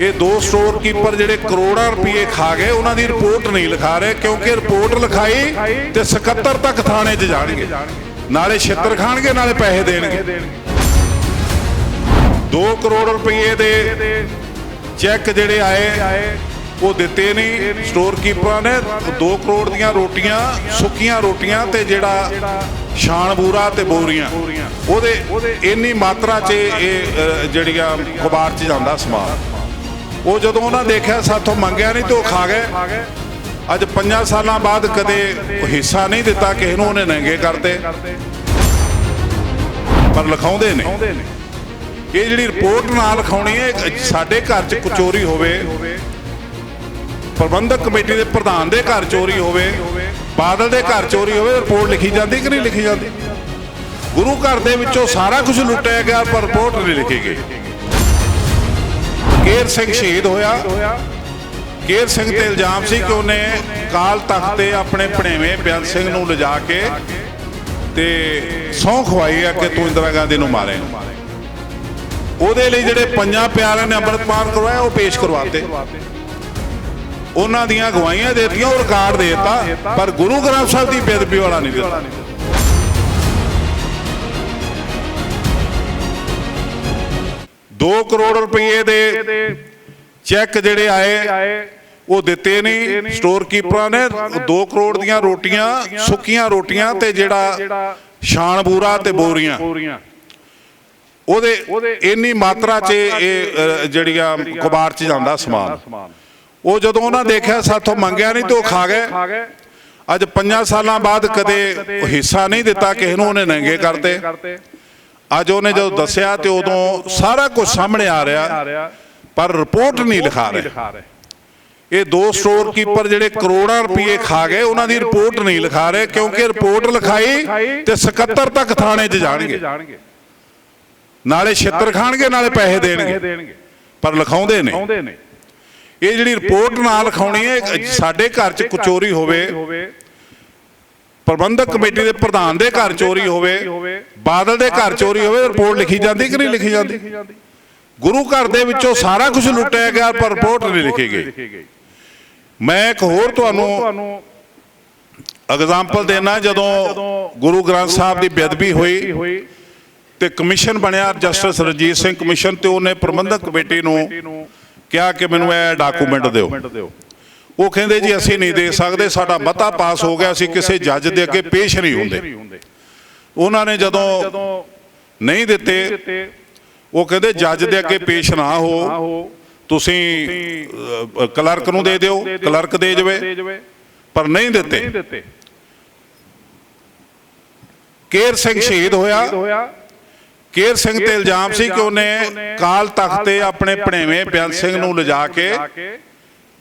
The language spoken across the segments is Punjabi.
ਇਹ ਦੋ ਸਟੋਰ ਕੀਪਰ ਜਿਹੜੇ ਕਰੋੜਾਂ ਰੁਪਏ ਖਾ ਗਏ, ਉਹਨਾਂ ਦੀ ਰਿਪੋਰਟ ਨਹੀਂ ਲਿਖਾ ਰਹੇ, ਕਿਉਂਕਿ ਰਿਪੋਰਟ ਲਿਖਾਈ ਤੇ 77 ਤੱਕ ਥਾਣੇ 'ਚ ਜਾਣਗੇ। ਨਾਲੇ ਛਿੱਤਰ ਖਾਣਗੇ, ਨਾਲੇ ਪੈਸੇ ਦੇਣਗੇ। 2 ਕਰੋੜ ਰੁਪਏ ਦੇ ਚੈੱਕ ਜਿਹੜੇ ਆਏ, ਉਹ ਦਿੱਤੇ ਨਹੀਂ। ਸਟੋਰ ਕੀਪਰਾਂ ਨੇ 2 ਕਰੋੜ ਦੀਆਂ ਰੋਟੀਆਂ, ਸੁੱਕੀਆਂ ਰੋਟੀਆਂ ਤੇ ਜਿਹੜਾ ਸ਼ਾਨ ਬੂਰਾ ਤੇ ਬੋਰੀਆਂ, ਉਹਦੇ ਇੰਨੀ ਮਾਤਰਾ 'ਚ ਇਹ ਜਿਹੜੀਆਂ ਕਬਾੜ 'ਚ ਜਾਂਦਾ ਸਮਾਨ। ਉਹ ਜਦੋਂ ਉਹਨਾਂ ਦੇਖਿਆ ਸਾਥੋਂ ਮੰਗਿਆ ਨਹੀਂ ਤੇ ਉਹ ਖਾ ਗਏ। ਅੱਜ 5 ਸਾਲਾਂ ਬਾਅਦ ਕਦੇ ਹਿੱਸਾ ਨਹੀਂ ਦਿੱਤਾ, ਕਿਸੇ ਨੂੰ ਉਹਨੇ ਨੰਗੇ ਕਰਦੇ ਪਰ ਲਿਖਾਉਂਦੇ ਨੇ। ਇਹ ਜਿਹੜੀ ਰਿਪੋਰਟ ਨਾ ਲਿਖਾਉਣੀ ਹੈ ਸਾਡੇ ਘਰ 'ਚ ਕਚੋਰੀ ਹੋਵੇ, ਪ੍ਰਬੰਧਕ ਕਮੇਟੀ ਦੇ ਪ੍ਰਧਾਨ ਦੇ ਘਰ ਚੋਰੀ ਹੋਵੇ, ਬਾਦਲ ਦੇ ਘਰ ਚੋਰੀ ਹੋਵੇ, ਰਿਪੋਰਟ ਲਿਖੀ ਜਾਂਦੀ ਕਿ ਨਹੀਂ ਲਿਖੀ ਜਾਂਦੀ? ਗੁਰੂ ਘਰ ਦੇ ਵਿੱਚੋਂ ਸਾਰਾ ਕੁਝ ਲੁੱਟਿਆ ਗਿਆ, ਪਰ ਰਿਪੋਰਟ ਨਹੀਂ ਲਿਖੀ ਗਈ। ਕੇਰ ਸਿੰਘ ਸ਼ਹੀਦ ਹੋਇਆ। ਕੇਰ ਸਿੰਘ ਤੇ ਇਲਜ਼ਾਮ ਸੀ ਕਿ ਉਹਨੇ ਕਾਲ ਤਖਤ ਤੇ ਆਪਣੇ ਭਣੇਵੇਂ ਬਿਆਨ ਸਿੰਘ ਨੂੰ ਲਿਜਾ ਕੇ ਤੇ ਸਹੁੰ ਖਵਾਈ ਆ ਕਿ ਤੂੰ ਇੰਦਰਾ ਗਾਂਧੀ ਨੂੰ ਮਾਰੇ। ਉਹਦੇ ਲਈ ਜਿਹੜੇ ਪੰਜਾਂ ਪਿਆਰਿਆਂ ਨੇ ਅੰਮ੍ਰਿਤਪਾਨ ਕਰਵਾਇਆ, ਉਹ ਪੇਸ਼ ਕਰਵਾਤੇ। ਉਹਨਾਂ ਦੀਆਂ ਗਵਾਹੀਆਂ ਦੇਤੀਆਂ, ਉਹ ਰਿਕਾਰਡ ਦੇਤਾ, ਪਰ ਗੁਰੂ ਗ੍ਰੰਥ ਸਾਹਿਬ ਦੀ ਬੇਦਬੀ ਵਾਲਾ ਨਹੀਂ ਦਿੱਤਾ। 2 ਕਰੋੜ ਰੁਪਏ ਦੇ ਚੈੱਕ ਜਿਹੜੇ ਆਏ, ਉਹ ਦਿੱਤੇ ਨਹੀਂ ਸਟੋਰ ਕੀਪਰਾਂ ਨੇ 2 ਕਰੋੜ ਦੀਆਂ ਰੋਟੀਆਂ, ਸੁੱਕੀਆਂ ਰੋਟੀਆਂ ਤੇ ਜਿਹੜਾ ਸ਼ਾਨ ਬੂਰਾ ਤੇ ਬੋਰੀਆਂ। ਉਹਦੇ ਇੰਨੀ ਮਾਤਰਾ 'ਚ ਇਹ ਜਿਹੜੀਆਂ ਕਬਾੜ 'ਚ ਜਾਂਦਾ ਸਮਾਨ। ਉਹ ਜਦੋਂ ਉਹਨਾਂ ਦੇਖਿਆ, ਸਾਥੋਂ ਮੰਗਿਆ ਨਹੀਂ ਤੇ ਉਹ ਖਾ ਗਏ। ਅੱਜ 5 ਸਾਲਾਂ ਬਾਅਦ ਕਦੇ ਹਿੱਸਾ ਨਹੀਂ ਦਿੱਤਾ, ਕਿਸੇ ਨੂੰ ਉਹਨੇ ਨੰਗੇ ਕਰਤੇ। ਅੱਜ ਉਹਨੇ ਜਦੋਂ ਦੱਸਿਆ ਤੇ ਉਦੋਂ ਸਾਰਾ ਕੁਝ ਸਾਹਮਣੇ ਆ ਰਿਹਾ ਪਰ ਰਿਪੋਰਟ ਨਹੀਂ ਲਿਖਾ ਰਹੇ। ਇਹ ਦੋ ਸਟੋਰ ਕੀਪਰ ਜਿਹੜੇ ਕਰੋੜਾਂ ਰੁਪਏ ਖਾ ਗਏ ਉਹਨਾਂ ਦੀ ਰਿਪੋਰਟ ਨਹੀਂ ਲਿਖਾ ਰਹੇ ਕਿਉਂਕਿ ਰਿਪੋਰਟ ਲਿਖਾਈ ਤੇ 77 ਤੱਕ ਥਾਣੇ 'ਚ ਜਾਣਗੇ। ਨਾਲੇ ਛਿੱਤਰ ਖਾਣਗੇ ਨਾਲੇ ਪੈਸੇ ਦੇਣਗੇ। ਪਰ ਲਿਖਾਉਂਦੇ ਨੇ। ਇਹ ਜਿਹੜੀ ਰਿਪੋਰਟ ਨਾ ਲਿਖਾਉਣੀ ਹੈ ਸਾਡੇ ਘਰ 'ਚ ਕਚੋਰੀ ਹੋਵੇ ਪ੍ਰਬੰਧਕ ਕਮੇਟੀ ਦੇ ਪ੍ਰਧਾਨ ਦੇ ਘਰ ਚੋਰੀ ਹੋਵੇ ਬਾਦਲ ਦੇ ਘਰ ਚੋਰੀ ਹੋਵੇ ਰਿਪੋਰਟ ਲਿਖੀ ਜਾਂਦੀ ਕਿ ਨਹੀਂ ਲਿਖੀ ਜਾਂਦੀ? ਗੁਰੂ ਘਰ ਦੇ ਵਿੱਚੋਂ ਸਾਰਾ ਕੁਝ ਲੁੱਟਿਆ ਗਿਆ ਪਰ ਰਿਪੋਰਟ ਨਹੀਂ ਲਿਖੀ ਗਈ। ਮੈਂ ਇੱਕ ਹੋਰ ਤੁਹਾਨੂੰ ਐਗਜ਼ਾਮਪਲ ਦੇਣਾ ਜਦੋਂ ਗੁਰੂ ਗ੍ਰੰਥ ਸਾਹਿਬ ਦੀ ਬੇਅਦਬੀ ਹੋਈ ਤੇ ਕਮਿਸ਼ਨ ਬਣਿਆ ਜਸਟਿਸ ਰਣਜੀਤ ਸਿੰਘ ਕਮਿਸ਼ਨ ਤੇ ਉਹਨੇ ਪ੍ਰਬੰਧਕ ਕਮੇਟੀ ਨੂੰ ਕਿਹਾ ਕਿ ਮੈਨੂੰ ਇਹ ਡਾਕੂਮੈਂਟ ਦਿਓ। ਉਹ ਕਹਿੰਦੇ ਜੀ ਅਸੀਂ ਨਹੀਂ ਦੇ ਸਕਦੇ ਸਾਡਾ ਮਤਾ ਪਾਸ ਹੋ ਗਿਆ ਅਸੀਂ ਕਿਸੇ ਜੱਜ ਦੇ ਅੱਗੇ ਪੇਸ਼ ਨਹੀਂ ਹੁੰਦੇ। ਉਹਨਾਂ ਨੇ ਜਦੋਂ ਨਹੀਂ ਦਿੱਤੇ ਉਹ ਕਹਿੰਦੇ ਜੱਜ ਦੇ ਅੱਗੇ ਪੇਸ਼ ਨਾ ਹੋ। ਤੁਸੀਂ ਕਲਰਕ ਨੂੰ ਦੇ ਦਿਓ ਕਲਰਕ ਦੇ ਜਵੇ। ਪਰ ਨਹੀਂ ਦਿੱਤੇ। ਕੇਰ ਸਿੰਘ ਸ਼ਹੀਦ ਹੋਇਆ। ਕੇਰ ਸਿੰਘ ਤੇ ਇਲਜ਼ਾਮ ਸੀ ਕਿ ਉਹਨੇ ਕਾਲ ਤਖਤ ਤੇ ਆਪਣੇ ਭਣੇਵੇਂ ਬਿਆਨ ਸਿੰਘ ਨੂੰ ਲਿਜਾ ਕੇ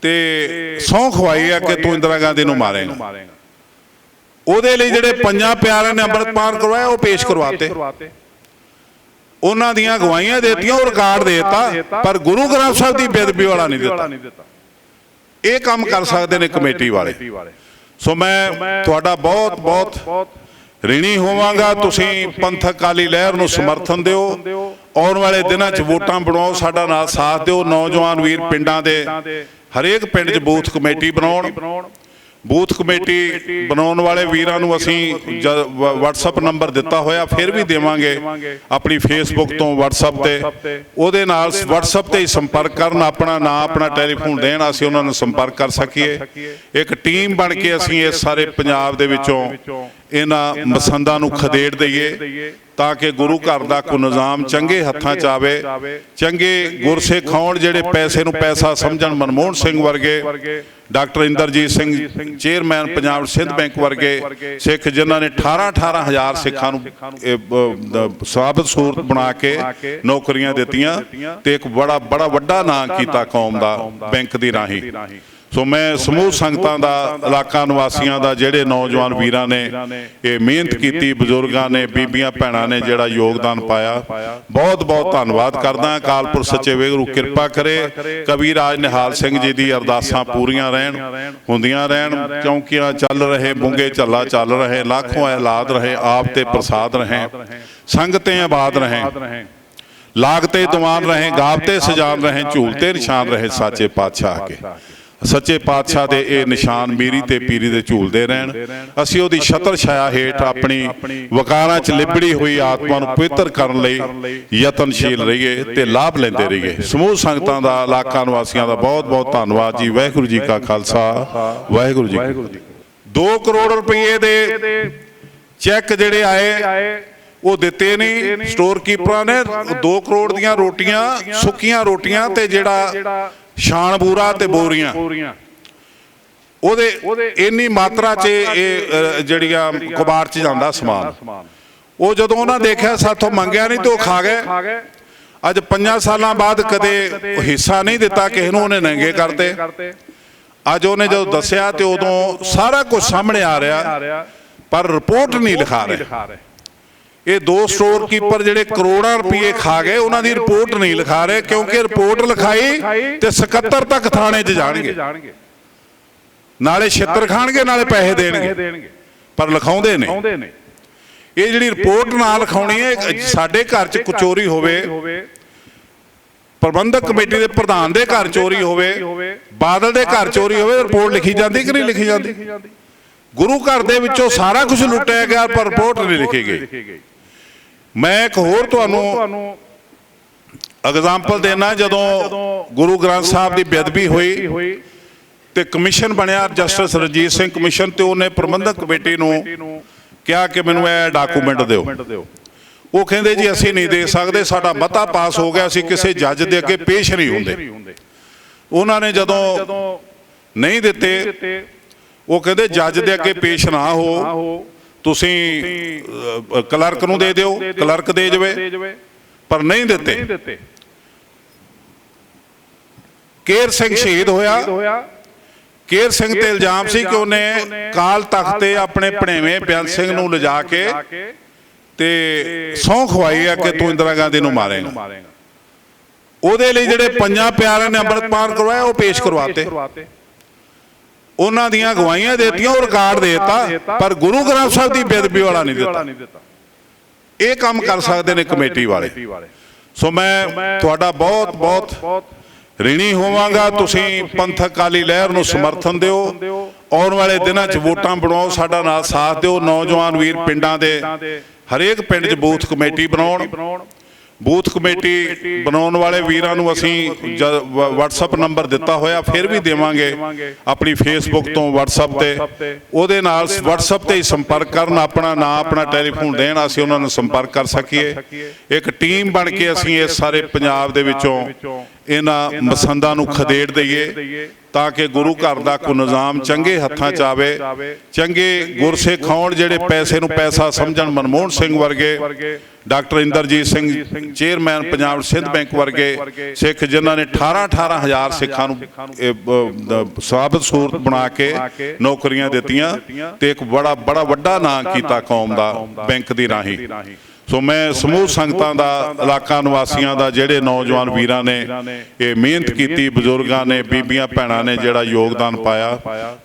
ਤੇ ਸਹੁੰ ਖਵਾਈ ਆ ਕਿ ਤੂੰ ਇੰਦਰਾ ਗਾਂਧੀ ਨੂੰ ਮਾਰੇਗਾ। ਉਹਦੇ ਲਈ ਜਿਹੜੇ ਪੰਜਾਂ ਪਿਆਰਿਆਂ ਨੇ ਅੰਮ੍ਰਿਤਪਾਨ ਕਰਵਾਇਆ ਉਹ ਪੇਸ਼ ਕਰਵਾਤੇ ਉਹਨਾਂ ਦੀਆਂ ਗਵਾਹੀਆਂ ਦੇਤੀਆਂ ਉਹ ਰਿਕਾਰਡ ਦੇਤਾ ਪਰ ਗੁਰੂ ਗ੍ਰੰਥ ਸਾਹਿਬ ਦੀ ਬੇਦਬੀ ਵਾਲਾ ਨਹੀਂ ਦਿੱਤਾ। ਇਹ ਕੰਮ ਕਰ ਸਕਦੇ ਨੇ ਕਮੇਟੀ ਵਾਲੇ। ਸੋ ਮੈਂ ਤੁਹਾਡਾ ਬਹੁਤ ਬਹੁਤ ਰਿਣੀ ਹੋਵਾਂਗਾ। ਤੁਸੀਂ ਪੰਥਕ ਅਕਾਲੀ ਲਹਿਰ ਨੂੰ ਸਮਰਥਨ ਦਿਓ। ਆਉਣ ਵਾਲੇ ਦਿਨਾਂ 'ਚ ਵੋਟਾਂ ਬਣਾਓ ਸਾਡਾ ਨਾਲ ਸਾਥ ਦਿਓ। ਨੌਜਵਾਨ ਵੀਰ ਪਿੰਡਾਂ ਦੇ ਹਰੇਕ ਪਿੰਡ 'ਚ ਬੂਥ ਕਮੇਟੀ ਬਣਾਉਣ। ਬੂਥ ਕਮੇਟੀ ਬਣਾਉਣ ਵਾਲੇ ਵੀਰਾਂ ਨੂੰ ਅਸੀਂ WhatsApp ਨੰਬਰ ਦਿੱਤਾ ਹੋਇਆ, ਫਿਰ ਵੀ ਦੇਵਾਂਗੇ ਆਪਣੀ Facebook ਤੋਂ WhatsApp ਤੇ। ਉਹਦੇ ਨਾਲ WhatsApp ਤੇ ਹੀ ਸੰਪਰਕ ਕਰਨ, ਆਪਣਾ ਨਾਂ, ਆਪਣਾ ਟੈਲੀਫੋਨ ਦੇਣ, ਅਸੀਂ ਉਹਨਾਂ ਨੂੰ ਸੰਪਰਕ ਕਰ ਸਕੀਏ। ਇੱਕ ਟੀਮ ਬਣ ਕੇ ਅਸੀਂ ਇਹ ਸਾਰੇ ਪੰਜਾਬ ਦੇ ਵਿੱਚੋਂ ਇਹਨਾਂ ਮਸੰਦਾਂ ਨੂੰ ਖਦੇੜ ਦਈਏ ਤਾਂ ਕਿ ਗੁਰੂ ਘਰ ਦਾ ਕੋ ਨਿਜ਼ਾਮ ਚੰਗੇ ਹੱਥਾਂ 'ਚ ਆਵੇ, ਚੰਗੇ ਗੁਰਸਿੱਖ ਹੋਣ ਜਿਹੜੇ ਪੈਸੇ ਨੂੰ ਪੈਸਾ ਸਮਝਣ, ਮਨਮੋਹਨ ਸਿੰਘ ਵਰਗੇ doctor Inderjit Singh chairman Punjab Sind bank ਵਰਗੇ ਸਿੱਖ ਜਿਨ੍ਹਾਂ ਨੇ 18 18 ਹਜ਼ਾਰ ਸਿੱਖਾਂ ਨੂੰ ਇਹ, ਬ- ਸਾਬਤ ਸੂਰਤ ਬਣਾ ਕੇ ਨੌਕਰੀਆਂ ਦਿੱਤੀਆਂ ਤੇ ਇੱਕ ਬੜਾ ਬੜਾ ਵੱਡਾ ਨਾਂ ਕੀਤਾ ਕੌਮ ਦਾ ਬੈਂਕ ਦੀ ਰਾਹੀਂ। ਸੋ ਮੈਂ ਸਮੂਹ ਸੰਗਤਾਂ ਦਾ ਇਲਾਕਾ ਨਿਵਾਸੀਆਂ ਦਾ ਜਿਹੜੇ ਨੌਜਵਾਨ ਵੀਰਾਂ ਨੇ ਇਹ ਮਿਹਨਤ ਕੀਤੀ ਬਜ਼ੁਰਗਾਂ ਨੇ ਬੀਬੀਆਂ ਭੈਣਾਂ ਨੇ ਜਿਹੜਾ ਯੋਗਦਾਨ ਪਾਇਆ। ਬਹੁਤ ਬਹੁਤ ਧੰਨਵਾਦ ਕਰਦਾ ਅਕਾਲਪੁਰ ਸੱਚੇ ਵੇਗਰੂ ਕਿਰਪਾ ਕਰੇ। ਕਬੀਰ ਰਾਜ ਨਿਹਾਲ ਸਿੰਘ ਜੀ ਦੀ ਅਰਦਾਸਾਂ ਪੂਰੀਆਂ ਰਹਿਣ ਹੁੰਦੀਆਂ ਰਹਿਣ ਚੌਂਕੀਆਂ ਚੱਲ ਰਹੇ ਬੁੰਗੇ ਝੱਲਾ ਚੱਲ ਰਹੇ ਲੱਖੋਂ ਔਲਾਦ ਰਹੇ ਆਪ ਤੇ ਪ੍ਰਸਾਦ ਰਹੇ ਸੰਗਤੇ ਆਬਾਦ ਰਹੇ। ਲਾਗਤੇ ਦੀਵਾਨ ਰਹੇ ਗਾਵਤੇ ਸਜਾਨ ਰਹੇ ਝੂਲਤੇ ਨਿਸ਼ਾਨ ਰਹੇ ਸਾਚੇ ਪਾਤਸ਼ਾਹ ਕੇ ਸੱਚੇ ਪਾਤਸ਼ਾਹ ਦੇ ਇਹ ਨਿਸ਼ਾਨ ਮੀਰੀ ਤੇ ਪੀਰੀ ਦੇ ਝੂਲਦੇ ਰਹਿਣ। ਅਸੀਂ ਉਹਦੀ ਛਤਰ ਛਾਇਆ ਹੇਠ ਆਪਣੀ ਵਕਾਰਾਂ 'ਚ ਲਿਬੜੀ ਹੋਈ ਆਤਮਾ ਨੂੰ ਪਵਿੱਤਰ ਕਰਨ ਲਈ ਯਤਨਸ਼ੀਲ ਰਹੀਏ ਤੇ ਲਾਭ ਲੈਂਦੇ ਰਹੀਏ। ਸਮੂਹ ਸੰਗਤਾਂ ਦਾ ਇਲਾਕਾ ਨਿਵਾਸੀਆਂ ਦਾ ਬਹੁਤ ਬਹੁਤ ਧੰਨਵਾਦ ਜੀ। ਵਾਹਿਗੁਰੂ ਜੀ ਕਾ ਖਾਲਸਾ। ਵਾਹਿਗੁਰੂ ਜੀ ਕੀ ਫਤਿਹ। 2 ਕਰੋੜ ਰੁਪਏ ਦੇ ਚੈੱਕ ਜਿਹੜੇ ਆਏ ਉਹ ਦਿੱਤੇ ਨਹੀਂ। ਸਟੋਰ ਕੀਪਰਾਂ ਨੇ 2 ਕਰੋੜ ਦੀਆਂ ਰੋਟੀਆਂ ਸੁੱਕੀਆਂ ਰੋਟੀਆਂ ਤੇ ਜਿਹੜਾ ਸ਼ਾਨ ਬੂਰਾ ਤੇ ਬੋਰੀਆਂ। ਉਹਦੇ ਇੰਨੀ ਮਾਤਰਾ 'ਚ ਇਹ ਅ, ਜਿਹੜੀਆਂ ਕਬਾੜ 'ਚ ਜਾਂਦਾ ਸਮਾਨ। ਉਹ ਜਦੋਂ ਉਹਨਾਂ ਦੇਖਿਆ ਸਾਥੋਂ ਮੰਗਿਆ ਨਹੀਂ ਤੇ ਉਹ ਖਾ ਗਏ। ਅੱਜ 5 ਸਾਲਾਂ ਬਾਅਦ ਕਦੇ ਹਿੱਸਾ ਨਹੀਂ ਦਿੱਤਾ ਕਿਸੇ ਨੂੰ ਉਹਨੇ ਨੰਗੇ ਕਰਤੇ। ਅੱਜ ਉਹਨੇ ਜਦੋਂ ਦੱਸਿਆ ਤੇ ਉਦੋਂ ਸਾਰਾ ਕੁਝ ਸਾਹਮਣੇ ਆ ਰਿਹਾ ਪਰ ਰਿਪੋਰਟ ਨਹੀਂ ਲਿਖਾ ਰਹੇ। ਇਹ ਦੋ ਸਟੋਰ ਕੀਪਰ ਜਿਹੜੇ ਕਰੋੜਾਂ ਰੁਪਏ ਖਾ ਗਏ ਉਹਨਾਂ ਦੀ ਰਿਪੋਰਟ ਨਹੀਂ ਲਿਖਾ ਰਹੇ ਕਿਉਂਕਿ ਰਿਪੋਰਟ ਲਿਖਾਈ ਤੇ 77 ਤੱਕ ਥਾਣੇ 'ਚ ਜਾਣਗੇ। ਨਾਲੇ ਛਿੱਤਰ ਖਾਣਗੇ ਨਾਲੇ ਪੈਸੇ ਦੇਣਗੇ। ਪਰ ਲਿਖਾਉਂਦੇ ਨੇ। ਇਹ ਜਿਹੜੀ ਰਿਪੋਰਟ ਨਾ ਲਿਖਾਉਣੀ ਹੈ ਸਾਡੇ ਘਰ 'ਚ ਕਚੋਰੀ ਹੋਵੇ ਪ੍ਰਬੰਧਕ ਕਮੇਟੀ ਦੇ ਪ੍ਰਧਾਨ ਦੇ ਘਰ ਚੋਰੀ ਹੋਵੇ ਬਾਦਲ ਦੇ ਘਰ ਚੋਰੀ ਹੋਵੇ ਰਿਪੋਰਟ ਲਿਖੀ ਜਾਂਦੀ ਕਿ ਨਹੀਂ ਲਿਖੀ ਜਾਂਦੀ? ਗੁਰੂ ਘਰ ਦੇ ਵਿੱਚੋਂ ਸਾਰਾ ਕੁਝ ਲੁੱਟਿਆ ਗਿਆ ਪਰ ਰਿਪੋਰਟ ਨਹੀਂ ਲਿਖੀ ਗਈ। ਮੈਂ ਇੱਕ ਹੋਰ ਤੁਹਾਨੂੰ ਐਗਜ਼ਾਮਪਲ ਦੇਣਾ ਜਦੋਂ ਗੁਰੂ ਗ੍ਰੰਥ ਸਾਹਿਬ ਦੀ ਬੇਅਦਬੀ ਹੋਈ ਤੇ ਕਮਿਸ਼ਨ ਬਣਿਆ ਜਸਟਿਸ ਰਣਜੀਤ ਸਿੰਘ ਕਮਿਸ਼ਨ ਤੇ ਉਹਨੇ ਪ੍ਰਬੰਧਕ ਕਮੇਟੀ ਨੂੰ ਕਿਹਾ ਕਿ ਮੈਨੂੰ ਇਹ ਡਾਕੂਮੈਂਟ ਦਿਓ। ਉਹ ਕਹਿੰਦੇ ਜੀ ਅਸੀਂ ਨਹੀਂ ਦੇ ਸਕਦੇ ਸਾਡਾ ਮਤਾ ਪਾਸ ਹੋ ਗਿਆ ਅਸੀਂ ਕਿਸੇ ਜੱਜ ਦੇ ਅੱਗੇ ਪੇਸ਼ ਨਹੀਂ ਹੁੰਦੇ। ਉਹਨਾਂ ਨੇ ਜਦੋਂ ਨਹੀਂ ਦਿੱਤੇ ਉਹ ਕਹਿੰਦੇ ਜੱਜ ਦੇ ਅੱਗੇ ਪੇਸ਼ ਨਾ ਹੋ। ਤੁਸੀਂ ਕਲਰਕ ਨੂੰ ਦੇ ਦਿਓ ਕਲਰਕ ਦੇ ਜਵੇ ਪਰ ਨਹੀਂ ਦਿੱਤੇ। ਕੇਰ ਸਿੰਘ ਸ਼ਹੀਦ ਹੋਇਆ। ਕੇਰ ਸਿੰਘ ਤੇ ਇਲਜ਼ਾਮ ਸੀ ਕਿ ਉਹਨੇ ਕਾਲ ਤਖਤ ਤੇ ਆਪਣੇ ਭਣੇਵੇਂ ਬਿਆਨ ਸਿੰਘ ਨੂੰ ਲਿਜਾ ਕੇ ਤੇ ਸੌਂ ਖਵਾਈ ਆ ਕਿ ਤੂੰ ਇੰਦਰਾ ਗਾਂਧੀ ਨੂੰ ਮਾਰੇਗਾ। ਉਹਦੇ ਲਈ ਜਿਹੜੇ ਪੰਜਾਂ ਪਿਆਰਿਆਂ ਨੇ ਅੰਮ੍ਰਿਤਪਾਨ ਕਰਵਾਇਆ ਉਹ ਪੇਸ਼ ਕਰਵਾਤੇ। ਉਹਨਾਂ ਦੀਆਂ ਗਵਾਹੀਆਂ ਦੇਤੀਆਂ ਉਹ ਰਿਕਾਰਡ ਦੇਤਾ ਪਰ ਗੁਰੂ ਗ੍ਰੰਥ ਸਾਹਿਬ ਦੀ ਬੇਅਦਬੀ ਵਾਲਾ ਨਹੀਂ ਦਿੱਤਾ। ਇਹ ਕੰਮ ਕਰ ਸਕਦੇ ਨੇ ਕਮੇਟੀ ਵਾਲੇ। ਸੋ ਮੈਂ ਤੁਹਾਡਾ ਬਹੁਤ ਬਹੁਤ ਰਿਣੀ ਹੋਵਾਂਗਾ। ਤੁਸੀਂ ਪੰਥਕ ਅਕਾਲੀ ਲਹਿਰ ਨੂੰ ਸਮਰਥਨ ਦਿਓ। ਆਉਣ ਵਾਲੇ ਦਿਨਾਂ 'ਚ ਵੋਟਾਂ ਬਣਾਓ ਸਾਡਾ ਨਾਲ ਸਾਥ ਦਿਓ। ਨੌਜਵਾਨ ਵੀਰ ਪਿੰਡਾਂ ਦੇ ਹਰੇਕ ਪਿੰਡ 'ਚ ਬੂਥ ਕਮੇਟੀ ਬਣਾਉਣ। ਬੂਥ ਕਮੇਟੀ ਬਣਾਉਣ ਵਾਲੇ ਵੀਰਾਂ ਨੂੰ ਅਸੀਂ ਜਦ WhatsApp ਨੰਬਰ ਦਿੱਤਾ ਹੋਇਆ, ਫਿਰ ਵੀ ਦੇਵਾਂਗੇ ਆਪਣੀ Facebook ਤੋਂ WhatsApp ਤੇ। ਉਹਦੇ ਨਾਲ WhatsApp ਤੇ ਹੀ ਸੰਪਰਕ ਕਰਨ, ਆਪਣਾ ਨਾਂ, ਆਪਣਾ ਟੈਲੀਫੋਨ ਦੇਣ, ਅਸੀਂ ਉਹਨਾਂ ਨੂੰ ਸੰਪਰਕ ਕਰ ਸਕੀਏ। ਇੱਕ ਟੀਮ ਬਣ ਕੇ ਅਸੀਂ ਇਸ ਸਾਰੇ ਪੰਜਾਬ ਦੇ ਵਿੱਚੋਂ ਇਹਨਾਂ ਮਸੰਦਾਂ ਨੂੰ ਖਦੇੜ ਦਈਏ। ਤਾਂ ਕਿ ਗੁਰੂ ਘਰ ਦਾ ਕੋ ਨਿਜ਼ਾਮ ਚੰਗੇ ਹੱਥਾਂ 'ਚ ਆਵੇ ਚੰਗੇ ਗੁਰਸਿੱਖ ਹੋਣ ਜਿਹੜੇ ਪੈਸੇ ਨੂੰ ਪੈਸਾ ਸਮਝਣ ਮਨਮੋਹਨ ਸਿੰਘ ਵਰਗੇ doctor Inderjit Singh chairman Punjab Sind bank ਵਰਗੇ ਸਿੱਖ ਜਿਨ੍ਹਾਂ ਨੇ 18 18 ਹਜ਼ਾਰ ਸਿੱਖਾਂ ਨੂੰ ਸਾਬਤ ਸੂਰਤ ਬਣਾ ਕੇ ਨੌਕਰੀਆਂ ਦਿੱਤੀਆਂ ਤੇ ਇੱਕ ਬੜਾ ਬੜਾ ਵੱਡਾ ਨਾਂ ਕੀਤਾ ਕੌਮ ਦਾ ਬੈਂਕ ਦੀ ਰਾਹੀਂ। ਸੋ ਮੈਂ ਸਮੂਹ ਸੰਗਤਾਂ ਦਾ ਇਲਾਕਾ ਨਿਵਾਸੀਆਂ ਦਾ ਜਿਹੜੇ ਨੌਜਵਾਨ ਵੀਰਾਂ ਨੇ ਇਹ ਮਿਹਨਤ ਕੀਤੀ ਬਜ਼ੁਰਗਾਂ ਨੇ ਬੀਬੀਆਂ ਭੈਣਾਂ ਨੇ ਜਿਹੜਾ ਯੋਗਦਾਨ ਪਾਇਆ।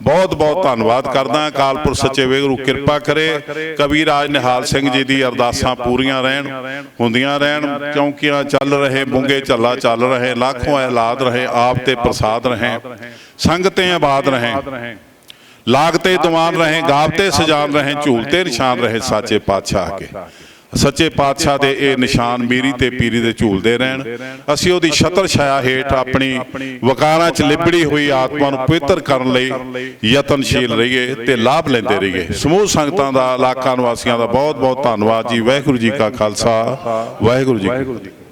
ਬਹੁਤ ਬਹੁਤ ਧੰਨਵਾਦ ਕਰਦਾ ਅਕਾਲਪੁਰ ਸੱਚੇ ਵੇਗਰੂ ਕਿਰਪਾ ਕਰੇ। ਕਬੀਰ ਰਾਜ ਨਿਹਾਲ ਸਿੰਘ ਜੀ ਦੀ ਅਰਦਾਸਾਂ ਪੂਰੀਆਂ ਰਹਿਣ। ਹੁੰਦੀਆਂ ਰਹਿਣ ਚੌਂਕੀਆਂ ਚੱਲ ਰਹੇ ਬੁੰਗੇ ਝੱਲਾ ਚੱਲ ਰਹੇ ਲੱਖੋਂ ਔਲਾਦ ਰਹੇ ਆਪ ਤੇ ਪ੍ਰਸਾਦ ਰਹੇ। ਸੰਗਤੇ ਆਬਾਦ ਰਹੇ। ਲਾਗਤੇ ਦੀਵਾਨ ਰਹੇ ਗਾਵਤੇ ਸਜਾਨ ਰਹੇ ਝੂਲਤੇ ਨਿਸ਼ਾਨ ਰਹੇ। ਸਾਚੇ ਪਾਤਸ਼ਾਹ ਕੇ ਸੱਚੇ ਪਾਤਸ਼ਾਹ ਦੇ ਇਹ ਨਿਸ਼ਾਨ ਮੀਰੀ ਤੇ ਪੀਰੀ ਦੇ ਝੂਲਦੇ ਰਹਿਣ। ਅਸੀਂ ਉਹਦੀ ਛਤਰ ਛਾਇਆ ਹੇਠ ਆਪਣੀ ਵਕਾਰਾਂ 'ਚ ਲਿਬੜੀ ਹੋਈ ਆਤਮਾ ਨੂੰ ਪਵਿੱਤਰ ਕਰਨ ਲਈ ਯਤਨਸ਼ੀਲ ਰਹੀਏ ਤੇ ਲਾਭ ਲੈਂਦੇ ਰਹੀਏ। ਸਮੂਹ ਸੰਗਤਾਂ ਦਾ, ਇਲਾਕਾ ਨਿਵਾਸੀਆਂ ਦਾ ਬਹੁਤ ਬਹੁਤ ਧੰਨਵਾਦ ਜੀ। ਵਾਹਿਗੁਰੂ ਜੀ ਕਾ ਖਾਲਸਾ, ਵਾਹਿਗੁਰੂ ਜੀ ਕੀ ਫਤਿਹ।